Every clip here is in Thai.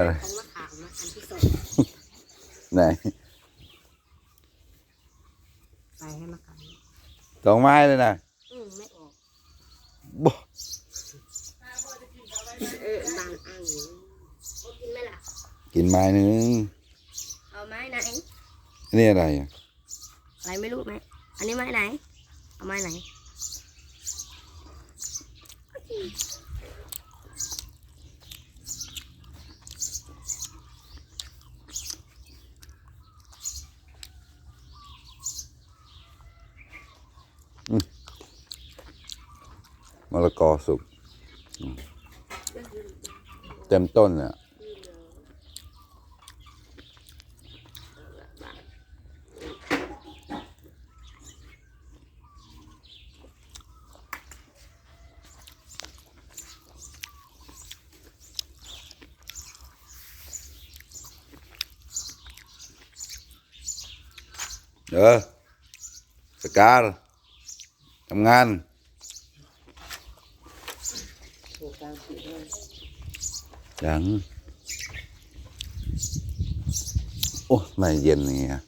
อะไรของมะขามนะอันที่สองไหนใส่ให้มะขามสองไม้เลยนะอืมไม่ออกบ่เออบางอันอยู่กินไหมล่ะกินไม้หนึงเอาไม้ไหนนี่อะไรอะอะไรไม่รู้ไหมอันนี้ไม้ไหนเอาไม้ไหน มะละกอสุก เต็มต้นอะเออสกาลทำงาน ยัง โอ้ไม่เย็นอย่างเย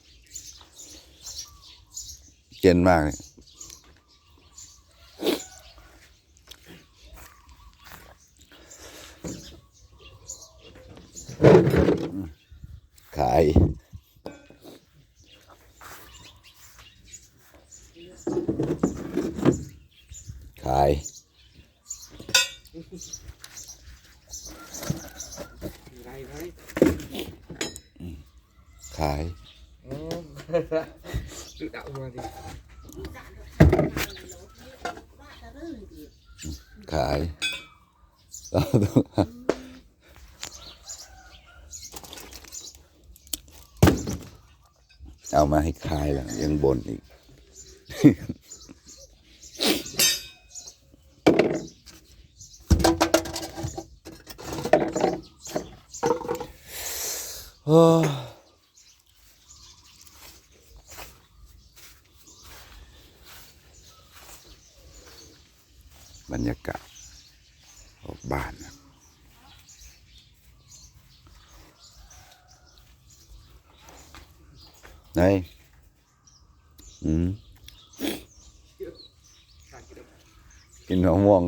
เย็นมากเลยขาย ขาย ไรไร ขาย อ๋อ tự đạo mà thì ขายเราต้องเอามาให้ขายแล้วยังบนอีก โอ้ยบรรยากาศออกบ้านนะ ไหนอืมกินมะม่วง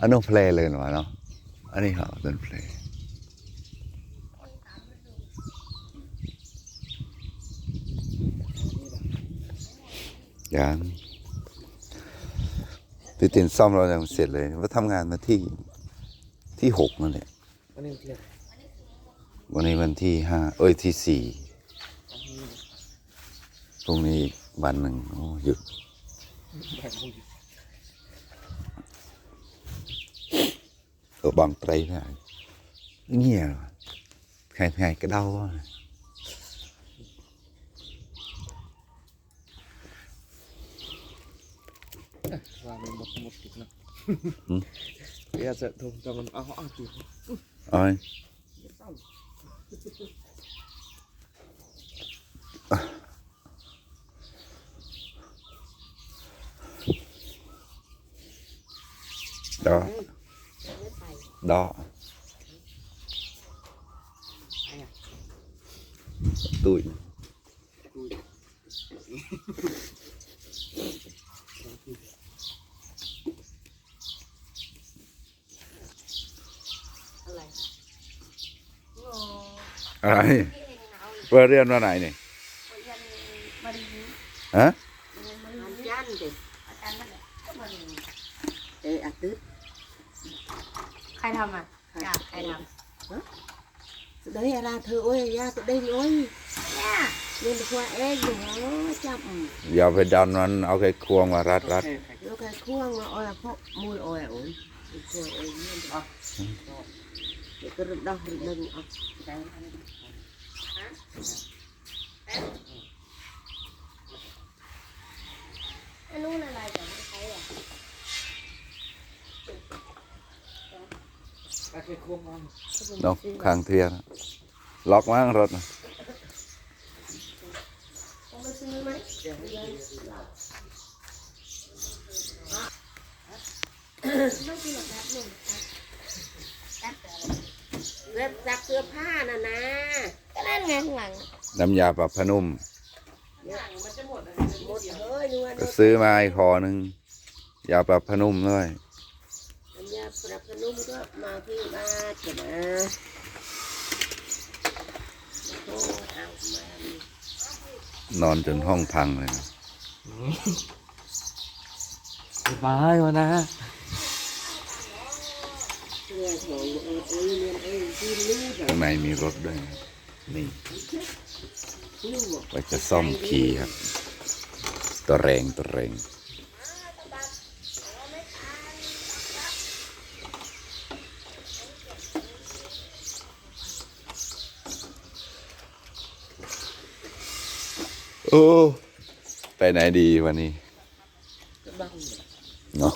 อันนู้นเพลเลยหน่อยเนาะอันนี้เหรอเป็นเพลยังติดตินซ่อมเรายังเสร็จเลยว่าทำงานมาที่ที่หกนั่นแหละ วันนี้วันที่ห้าเอ้ยที่สี่พรุ่งนี้อีกวันหนึ่งโอ้หยุด bạn không ở bằng tray thế này nghe rồi ngày ngày cái đau quá và mình một một chút nữa Ừ. bây giờ sợ thông cho mình áo áo chút ơi đó ไม่ใส่ đó tụi อะไรโอ้ à, ที่เองเอาอีก vừa riêng nó này này คนยันมาดีนี้ hả มันยันเด็กอาจารย์นั่นแหละก็มาดีเอออาตึ๊ดใครทำอะจ้าใครทำ đấy là thơ ôi ra tụi đây ôi เนี่ย lên được qua em nó chậm giờ phải đòn nó เอา cái khuôn mà rát rát nó cái khuôn mà ôi là phó mùi ôi ôi Cái khuôn ôi nhiên được để cái rừng đau rừng đừng ọc อันนู้นอะไรแต่ไม่ใช้อะ các cái khuôn ngon đâu khang thia lọt mang rớt này ต้อง ไปซื้อไหมต้องกินแบบแป๊บหนึ่งแป๊บ แบบซักเสื้อผ้าน่ะนะก็นั่นไงข้างหลังน้ำยาปรับผ้านุ่ม หมดเลยนัวก็ซื้อมาอีกคอหนึ่งยาปรับผ้านุ่มด้วย น้ำยาปรับผ้านุ่มก็มาที่บ้านเถอะนะโอ้เอามานอนจนห้องพังเลยนะ สบายวะนะเสื้อ ข้างในมีรถด้วยนี่ไว้จะซ่อมขี่ครับ ตัวแรงตัวแรงโอ้ ไปไหนดีวันนี้จะบังเนาะ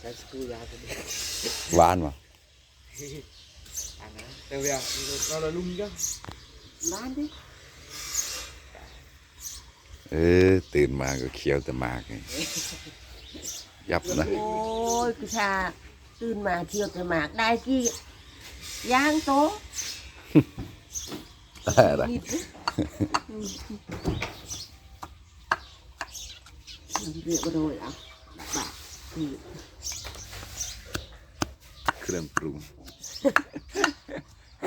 ใช้สกูยาวกัน หวานวะอ่านะแต่เวียเราเราลุ่มก็บ้านดิเออตื่นมาก็เคี้ยวแต่หมากไงยับนะ โอ้ยกุชาตื่นมาเที่ยวแต่หมากได้กี่ย่างโตะอะไรนิดดิเรียกว่าโดยเอะบาทคือ เครื่องปรุง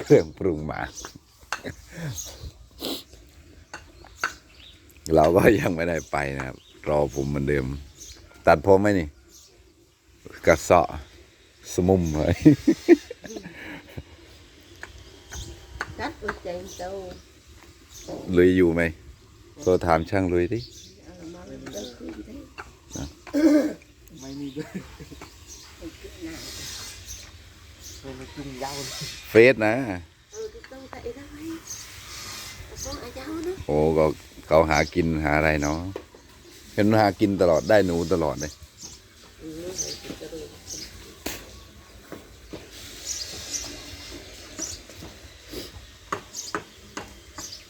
เครื่องปรุงหมากเราก็ยังไม่ได้ไปนะครับ รอผมเหมือนเดิม ตัดผมไหมนี่ กระเซาะสมุมเลยจัดอุจจาระโตลุยอยู่ไหมโทรถามช่างลุยดิเอามาเลยเดินขึ้นได้ไม่มีด้วย เลยเฟสนะเออก็ต้องแต่ได้แต่ต้องอาเจ้านะโอ้ก็เขาหากินหาอะไรเนาะเห็นหากินตลอดได้หนูตลอดเลยเออให้กินกระดูก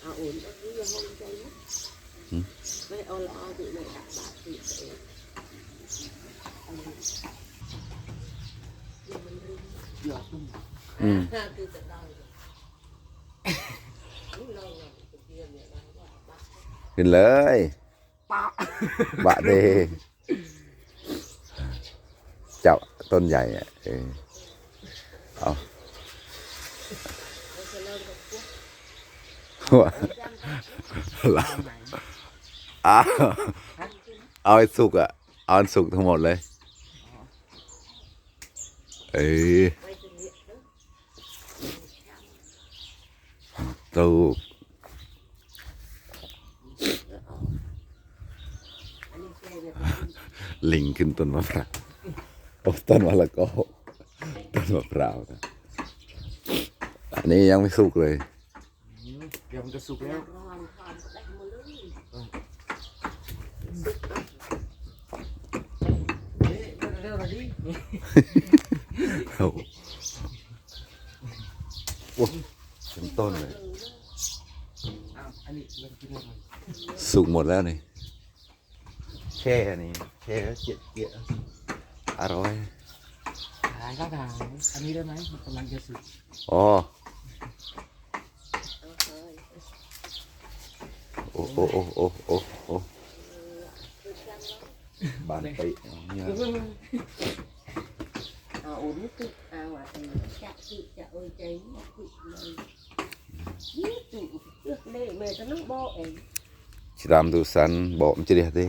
เอาอุ่นเอาที่ยังห้องใจนะไม่เอาละเอาที่ไหนดักบาทที่ เองหยอดจุ่มอืมคือจะได้ขึ้นเลยปะบะเดเจ้าต้นใหญ่อะเออเอาหัวลาเอาเอาไอ้สุกอะ เอาอันสุกทั้งหมดเลย เอ้ย ตูกอันนี้แกเนี่ยลิงขึ้นต้นมะพร้าวโอ้ต้นมะละกอต้นมะพร้าวนะอันนี้ยังไม่สุกเลยเดี๋ยวมันจะสุกแล้ว ร้อนทานได้หมดเลย เร็วๆหน่อยดิ โอ้โหโอ้เป็นต้นเลย อ้าวอันนี้เรากินอะไร สุกหมดแล้วนี่แช่อันนี้แช่แล้วเจียดเจียดอร่อยขายก็ขายอันนี้ได้ไหมมันกำลังจะสุกอ๋อโอ้โอ้โอ้โอ้โอ้โอ้บานไปเนี่ยเอาอุ่นบอกเอาอ่